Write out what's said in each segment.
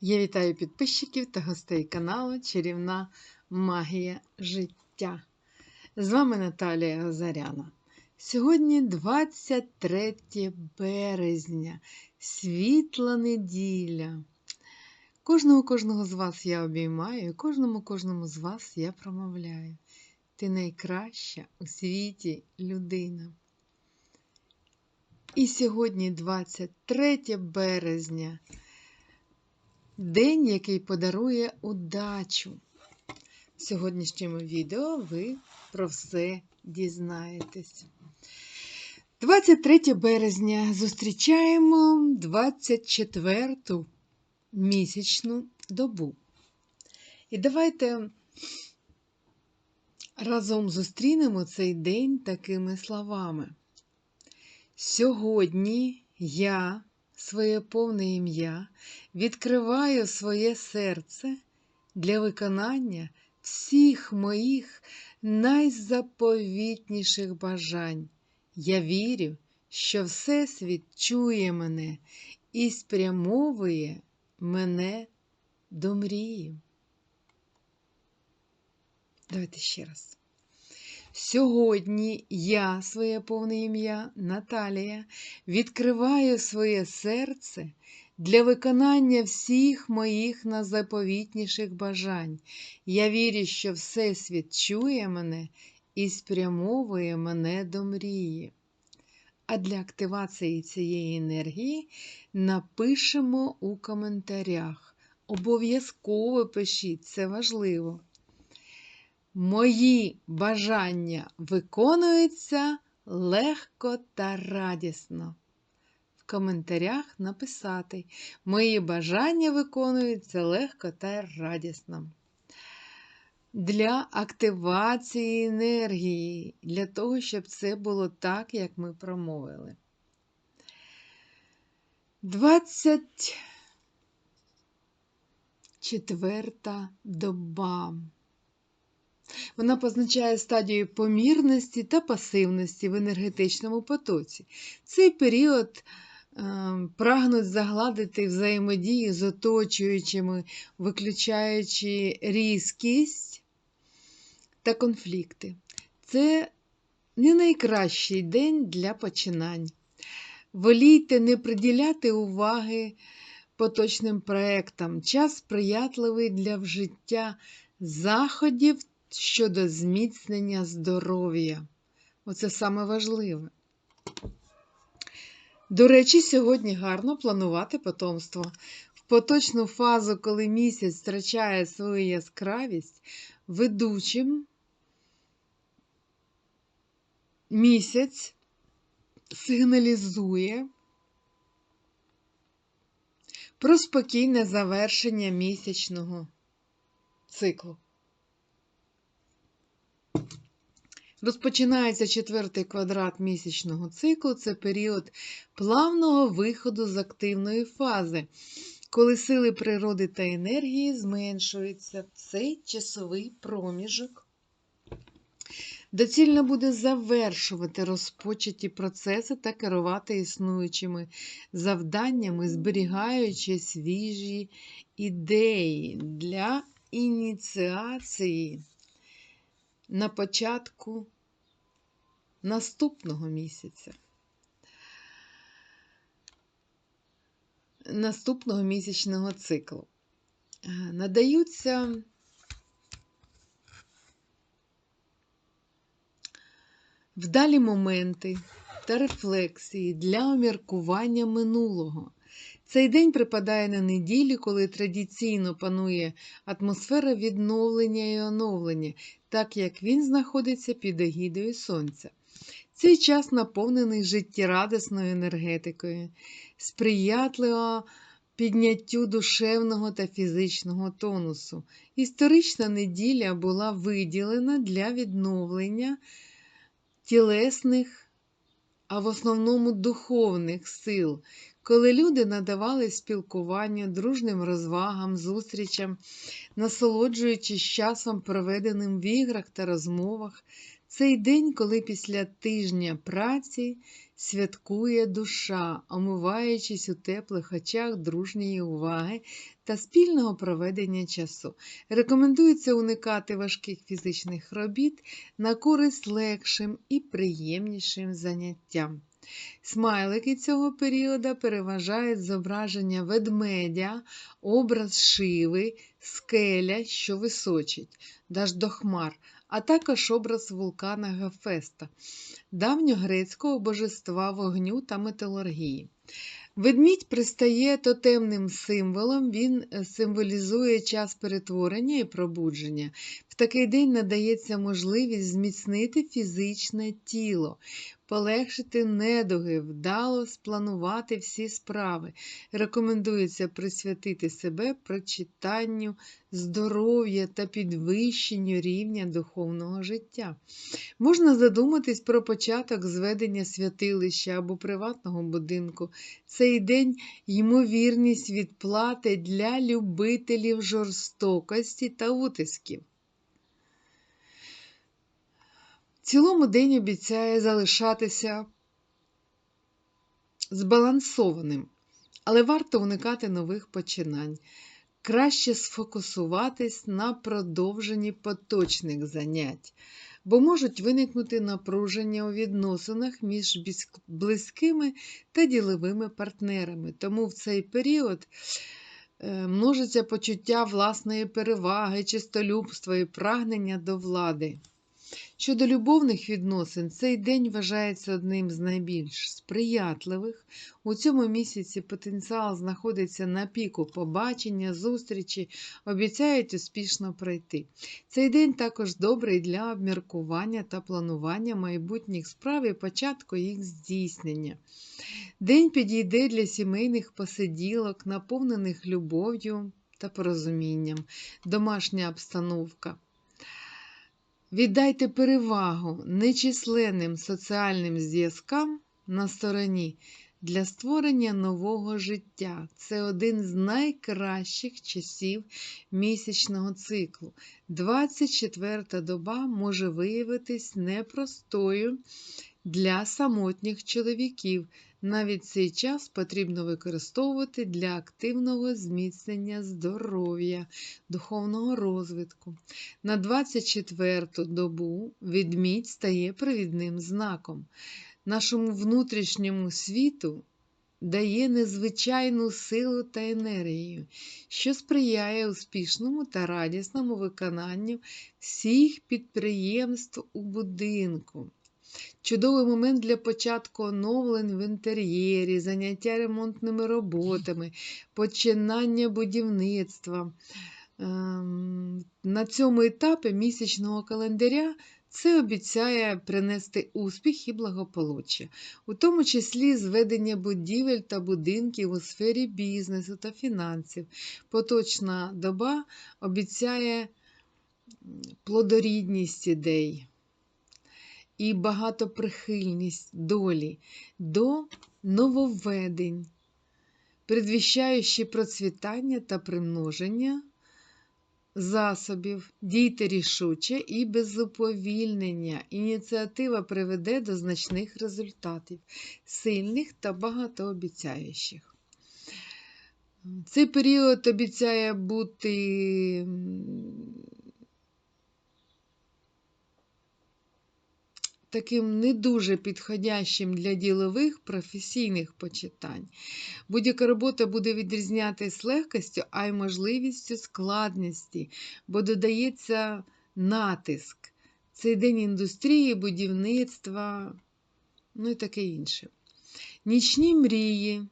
Я вітаю підписчиків та гостей каналу Чарівна Магія життя. З вами Наталія Озаряна. Сьогодні 23 березня, світла неділя. Кожного кожного з вас я обіймаю, кожному кожному з вас я промовляю. Ти найкраща у світі людина. І сьогодні 23 березня. День, який подарує удачу. В сьогоднішньому відео ви про все дізнаєтесь. 23 березня зустрічаємо 24-ту місячну добу. І давайте разом зустрінемо цей день такими словами. Сьогодні я своє повне ім'я, відкриваю своє серце для виконання всіх моїх найзаповітніших бажань. Я вірю, що Всесвіт чує мене і спрямовує мене до мрії. Давайте ще раз. Сьогодні я, своє повне ім'я Наталія, відкриваю своє серце для виконання всіх моїх найзаповітніших бажань. Я вірю, що Всесвіт чує мене і спрямовує мене до мрії. А для активації цієї енергії напишемо у коментарях. Обов'язково пишіть, це важливо. Мої бажання виконуються легко та радісно. В коментарях написати Мої бажання виконуються легко та радісно. Для активації енергії, для того, щоб це було так, як ми промовили. 24 доба. Вона позначає стадію помірності та пасивності в енергетичному потоці. Цей період е, прагнуть загладити взаємодію з оточуючими, виключаючи різкість та конфлікти. Це не найкращий день для починань. Волійте не приділяти уваги поточним проектам. Час сприятливий для вжиття заходів щодо зміцнення здоров'я. Оце саме важливе. До речі, сьогодні гарно планувати потомство. В поточну фазу, коли місяць втрачає свою яскравість, ведучим місяць сигналізує про спокійне завершення місячного циклу. Розпочинається четвертий квадрат місячного циклу це період плавного виходу з активної фази, коли сили природи та енергії зменшуються цей часовий проміжок. Доцільно буде завершувати розпочаті процеси та керувати існуючими завданнями, зберігаючи свіжі ідеї для ініціації на початку наступного місяця. Наступного місячного циклу. Надаються вдалі моменти та рефлексії для обміркування минулого. Цей день припадає на неділю, коли традиційно панує атмосфера відновлення і оновлення, так як він знаходиться під егідою сонця. Цей час наповнений життєрадісною енергетикою, сприятливо підняттю душевного та фізичного тонусу. Історична неділя була виділена для відновлення тілесних, а в основному духовних сил, коли люди надавали спілкуванню, дружним розвагам, зустрічам, насолоджуючись часом, проведеним в іграх та розмовах, Цей день, коли після тижня праці святкує душа, омиваючись у теплих очах дружньої уваги та спільного проведення часу. Рекомендується уникати важких фізичних робіт на користь легшим і приємнішим заняттям. Смайлики цього періоду переважають зображення ведмедя, образ шиви, скеля, що височить, даж до хмар, а також образ вулкана Гефеста, давньогрецького божества вогню та металургії. Ведмідь пристає тотемним символом, він е, символізує час перетворення і пробудження. В такий день надається можливість зміцнити фізичне тіло, полегшити недуги, вдало спланувати всі справи. Рекомендується присвятити себе прочитанню здоров'я та підвищенню рівня духовного життя. Можна задуматись про початок зведення святилища або приватного будинку. Цей день ймовірність відплати для любителів жорстокості та утисків. В цілому день обіцяє залишатися збалансованим, але варто уникати нових починань. Краще сфокусуватись на продовженні поточних занять, бо можуть виникнути напруження у відносинах між близькими та діловими партнерами. Тому в цей період е, множиться почуття власної переваги, чистолюбства і прагнення до влади. Щодо любовних відносин, цей день вважається одним з найбільш сприятливих. У цьому місяці потенціал знаходиться на піку побачення, зустрічі, обіцяють успішно пройти. Цей день також добрий для обміркування та планування майбутніх справ і початку їх здійснення. День підійде для сімейних посиділок, наповнених любов'ю та порозумінням, домашня обстановка. Віддайте перевагу нечисленним соціальним зв'язкам на стороні для створення нового життя. Це один з найкращих часів місячного циклу. 24 доба може виявитись непростою для самотніх чоловіків. Навіть цей час потрібно використовувати для активного зміцнення здоров'я, духовного розвитку. На 24-ту добу відмідь стає провідним знаком. Нашому внутрішньому світу дає незвичайну силу та енергію, що сприяє успішному та радісному виконанню всіх підприємств у будинку. Чудовий момент для початку оновлень в інтер'єрі, заняття ремонтними роботами, починання будівництва. Ем, на цьому етапі місячного календаря це обіцяє принести успіх і благополуччя, у тому числі зведення будівель та будинків у сфері бізнесу та фінансів. Поточна доба обіцяє плодорідність ідей і багатоприхильність долі до нововведень, предвіщаючи процвітання та примноження засобів, дійте рішуче і без уповільнення. Ініціатива приведе до значних результатів, сильних та багатообіцяючих. Цей період обіцяє бути таким не дуже підходящим для ділових професійних почитань. Будь-яка робота буде відрізнятися легкістю, а й можливістю складності, бо додається натиск. Цей день індустрії, будівництва, ну і таке інше. Нічні мрії.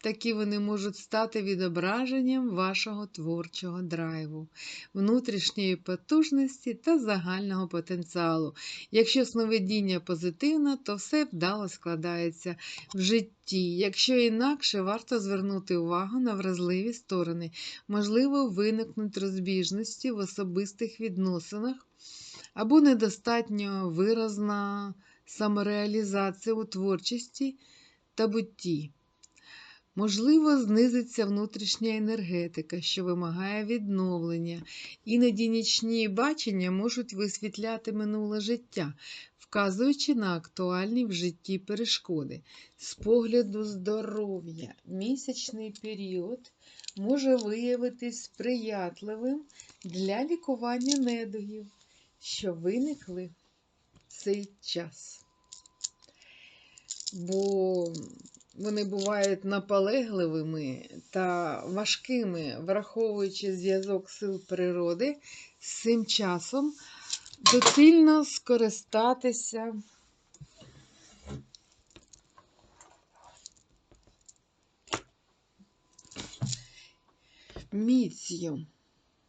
Такі вони можуть стати відображенням вашого творчого драйву, внутрішньої потужності та загального потенціалу. Якщо сновидіння позитивне, то все вдало складається в житті. Якщо інакше, варто звернути увагу на вразливі сторони, можливо, виникнуть розбіжності в особистих відносинах або недостатньо виразна самореалізація у творчості та бутті Можливо, знизиться внутрішня енергетика, що вимагає відновлення. Іноді нічні бачення можуть висвітляти минуле життя, вказуючи на актуальні в житті перешкоди. З погляду здоров'я, місячний період може виявитись сприятливим для лікування недугів, що виникли в цей час. Бо вони бувають наполегливими та важкими, враховуючи зв'язок сил природи, з цим часом доцільно скористатися. Міцю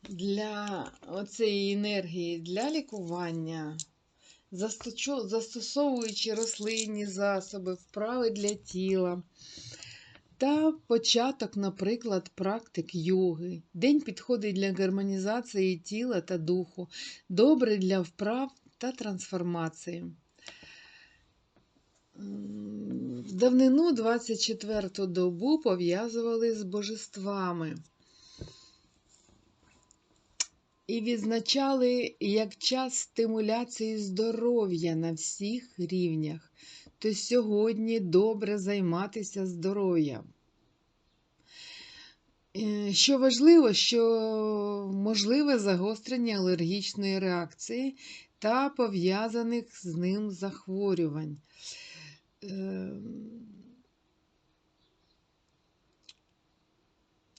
для оцеї енергії для лікування, застосовуючи рослинні засоби, вправи для тіла. Та початок, наприклад, практик йоги. День підходить для гармонізації тіла та духу, добре для вправ та трансформації. Давнину 24-ту добу пов'язували з божествами і відзначали як час стимуляції здоров'я на всіх рівнях, то сьогодні добре займатися здоров'ям. Е, що важливо, що можливе загострення алергічної реакції та пов'язаних з ним захворювань.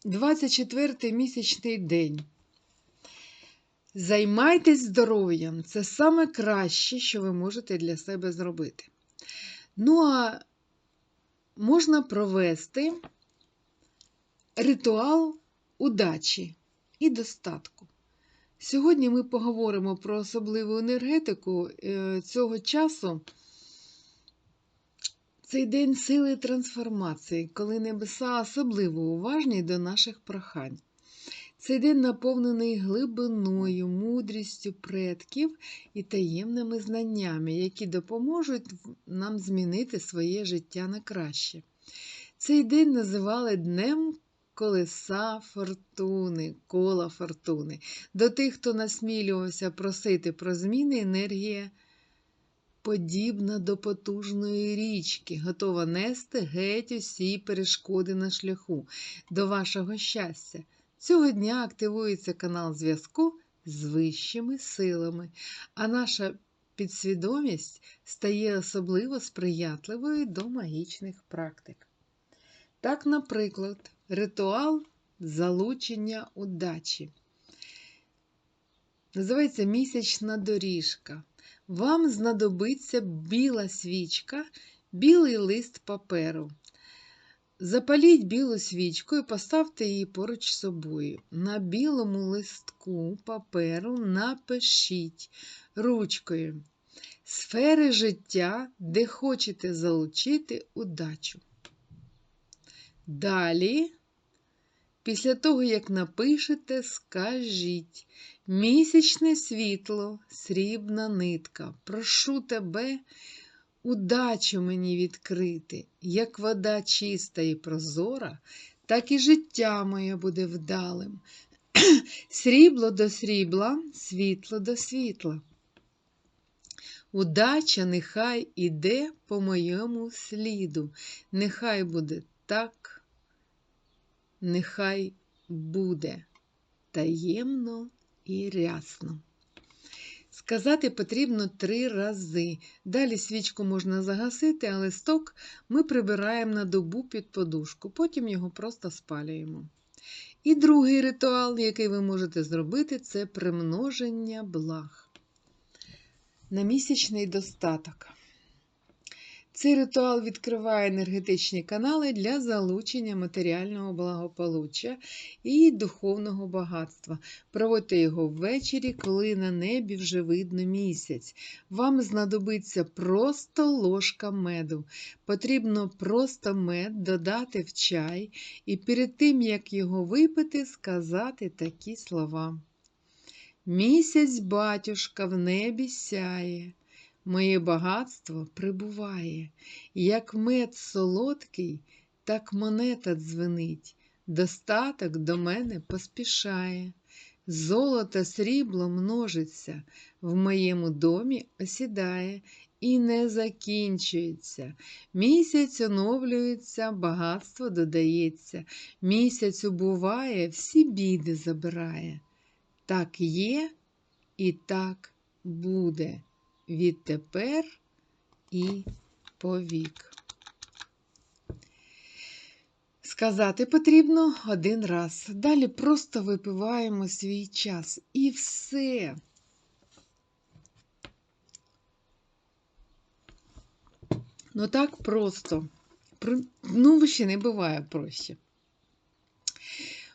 24 й місячний день. Займайтесь здоров'ям це саме краще, що ви можете для себе зробити. Ну, а можна провести ритуал удачі і достатку. Сьогодні ми поговоримо про особливу енергетику е, цього часу. Цей день сили трансформації, коли небеса особливо уважні до наших прохань. Цей день наповнений глибиною, мудрістю предків і таємними знаннями, які допоможуть нам змінити своє життя на краще. Цей день називали Днем колеса фортуни, кола фортуни. До тих, хто насмілювався просити про зміни, енергія подібна до потужної річки, готова нести геть усі перешкоди на шляху до вашого щастя. Цього дня активується канал зв'язку з вищими силами, а наша підсвідомість стає особливо сприятливою до магічних практик. Так, наприклад, ритуал залучення удачі. Називається місячна доріжка. Вам знадобиться біла свічка, білий лист паперу. Запаліть білу свічку і поставте її поруч з собою. На білому листку паперу напишіть ручкою сфери життя, де хочете залучити удачу. Далі, після того, як напишете, скажіть місячне світло, срібна нитка. Прошу тебе удачу мені відкрити, як вода чиста і прозора, так і життя моє буде вдалим. Срібло до срібла, світло до світла. Удача нехай іде по моєму сліду, нехай буде так, нехай буде таємно і рясно. Сказати потрібно три рази. Далі свічку можна загасити, а листок ми прибираємо на добу під подушку, потім його просто спалюємо. І другий ритуал, який ви можете зробити, це примноження благ. На місячний достаток. Цей ритуал відкриває енергетичні канали для залучення матеріального благополуччя і духовного багатства. Проводьте його ввечері, коли на небі вже видно місяць. Вам знадобиться просто ложка меду. Потрібно просто мед додати в чай і перед тим, як його випити, сказати такі слова. Місяць, батюшка, в небі сяє. Моє багатство прибуває, як мед солодкий, так монета дзвенить, достаток до мене поспішає. Золото срібло множиться, в моєму домі осідає і не закінчується. Місяць оновлюється, багатство додається, місяць убуває, всі біди забирає. Так є і так буде відтепер і повік. Сказати потрібно один раз. Далі просто випиваємо свій час. І все. Ну так просто. Ну, ще не буває проще.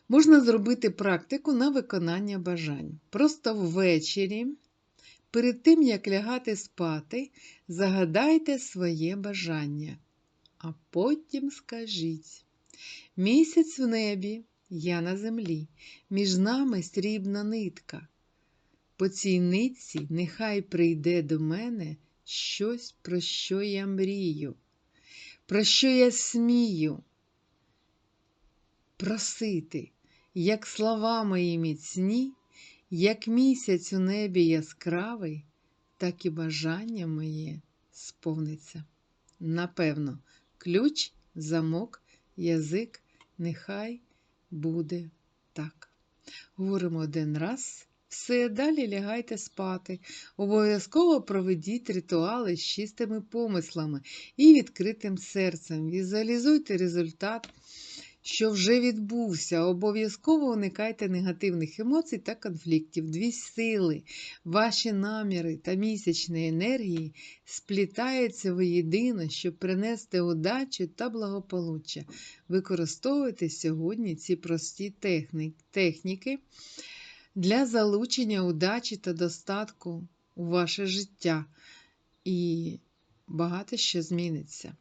Можна зробити практику на виконання бажань. Просто ввечері, перед тим, як лягати спати, загадайте своє бажання, а потім скажіть: Місяць в небі, я на землі, між нами срібна нитка. По цій нитці нехай прийде до мене щось, про що я мрію, про що я смію просити, як слова мої міцні, як місяць у небі яскравий, так і бажання моє сповниться. Напевно, ключ, замок, язик, нехай буде так. Говоримо один раз. Все, далі лягайте спати. Обов'язково проведіть ритуали з чистими помислами і відкритим серцем. Візуалізуйте результат, що вже відбувся. Обов'язково уникайте негативних емоцій та конфліктів. Дві сили, ваші наміри та місячні енергії сплітаються воєдино, щоб принести удачу та благополуччя. Використовуйте сьогодні ці прості техніки для залучення удачі та достатку у ваше життя. І багато що зміниться.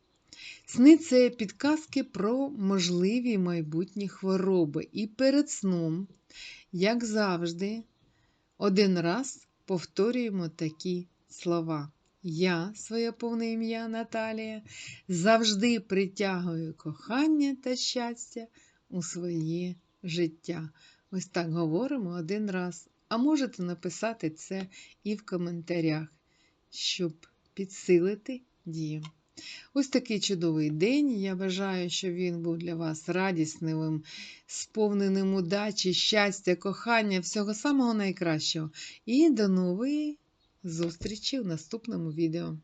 Сни це підказки про можливі майбутні хвороби. І перед сном, як завжди, один раз повторюємо такі слова. Я, своє повне ім'я Наталія, завжди притягую кохання та щастя у своє життя. Ось так говоримо один раз. А можете написати це і в коментарях, щоб підсилити дію. Ось такий чудовий день. Я бажаю, щоб він був для вас радісним, сповненим удачі, щастя, кохання, всього самого найкращого. І до нової зустрічі в наступному відео.